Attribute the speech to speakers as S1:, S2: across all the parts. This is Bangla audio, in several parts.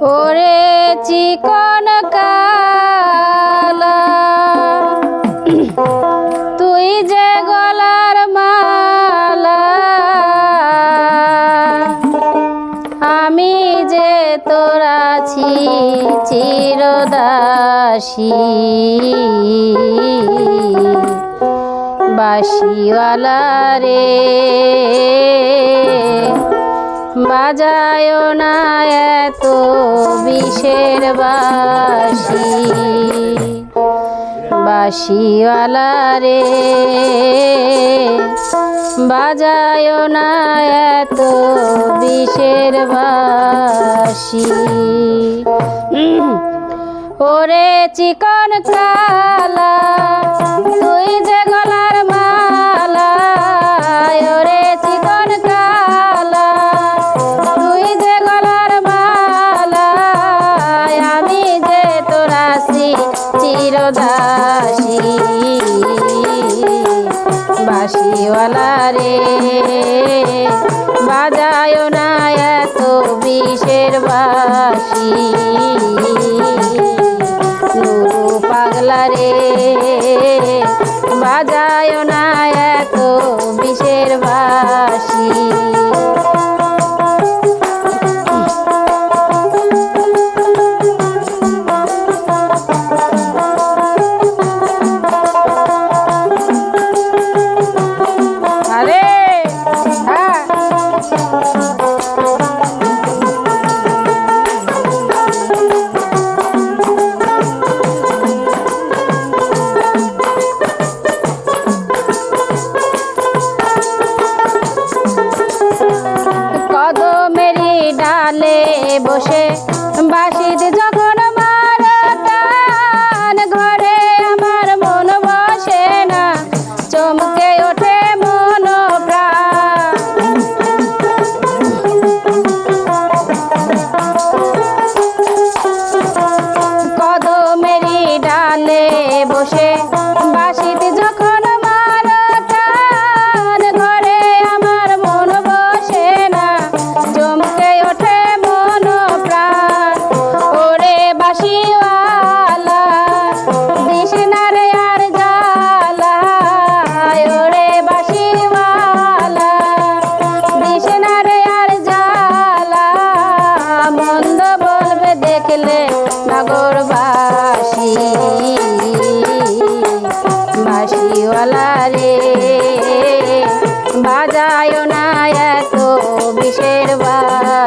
S1: ওরে চিকন তুই যে গলার মালা আমি যে তোরাছি চিরদাসী। বাসিওয়ালা রে বাজায় না এত বিষের বাসি বাসিওয়ালা রে বাজায় না এত বিষের বাসি ওরে চিকন কালা, তুই যে গলার মালা, ওরে বাসিওয়ালা রে। বাজায় না এত বিষের বাসি নুরু পাগলা রে। বাজায় না এত বিষের বাসি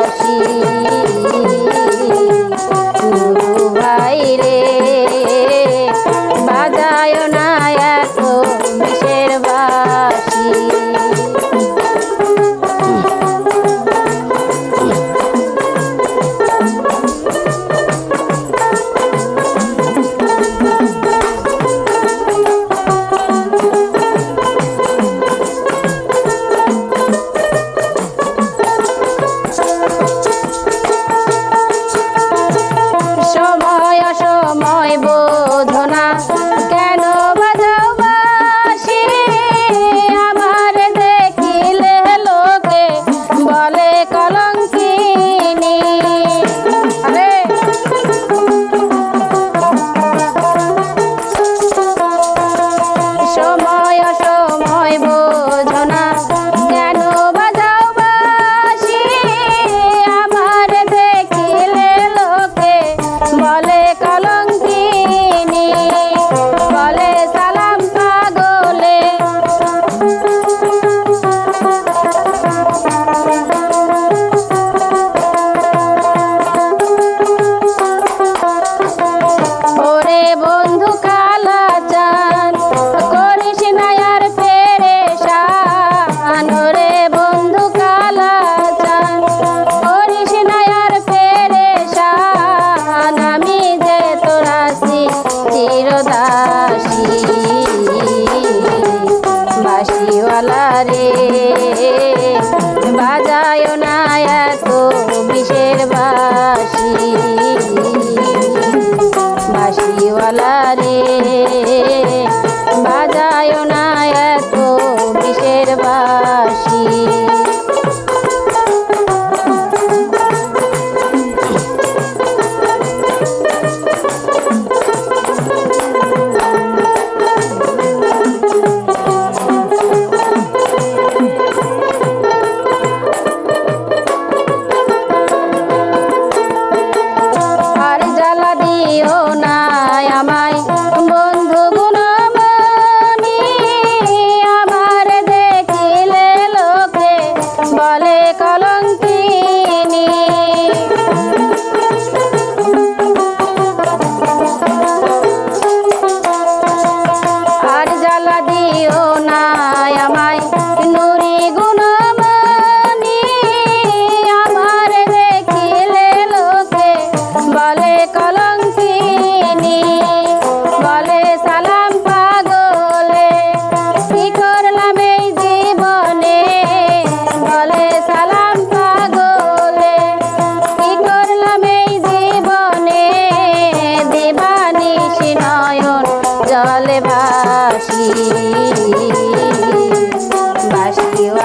S1: বাসি রে দাসী বাসিওয়ালা রে বাজায় না এত বিষের বাসি বাসিওয়ালা রে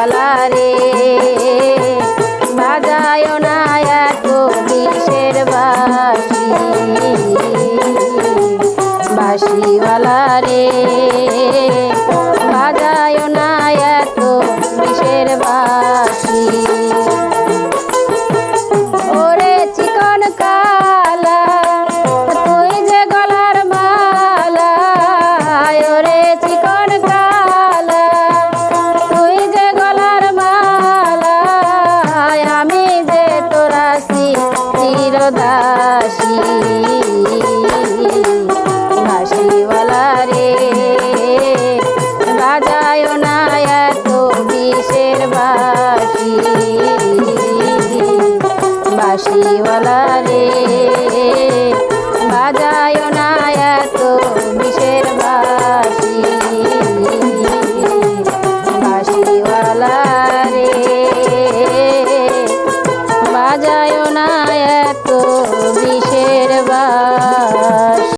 S1: জ্বালা রে।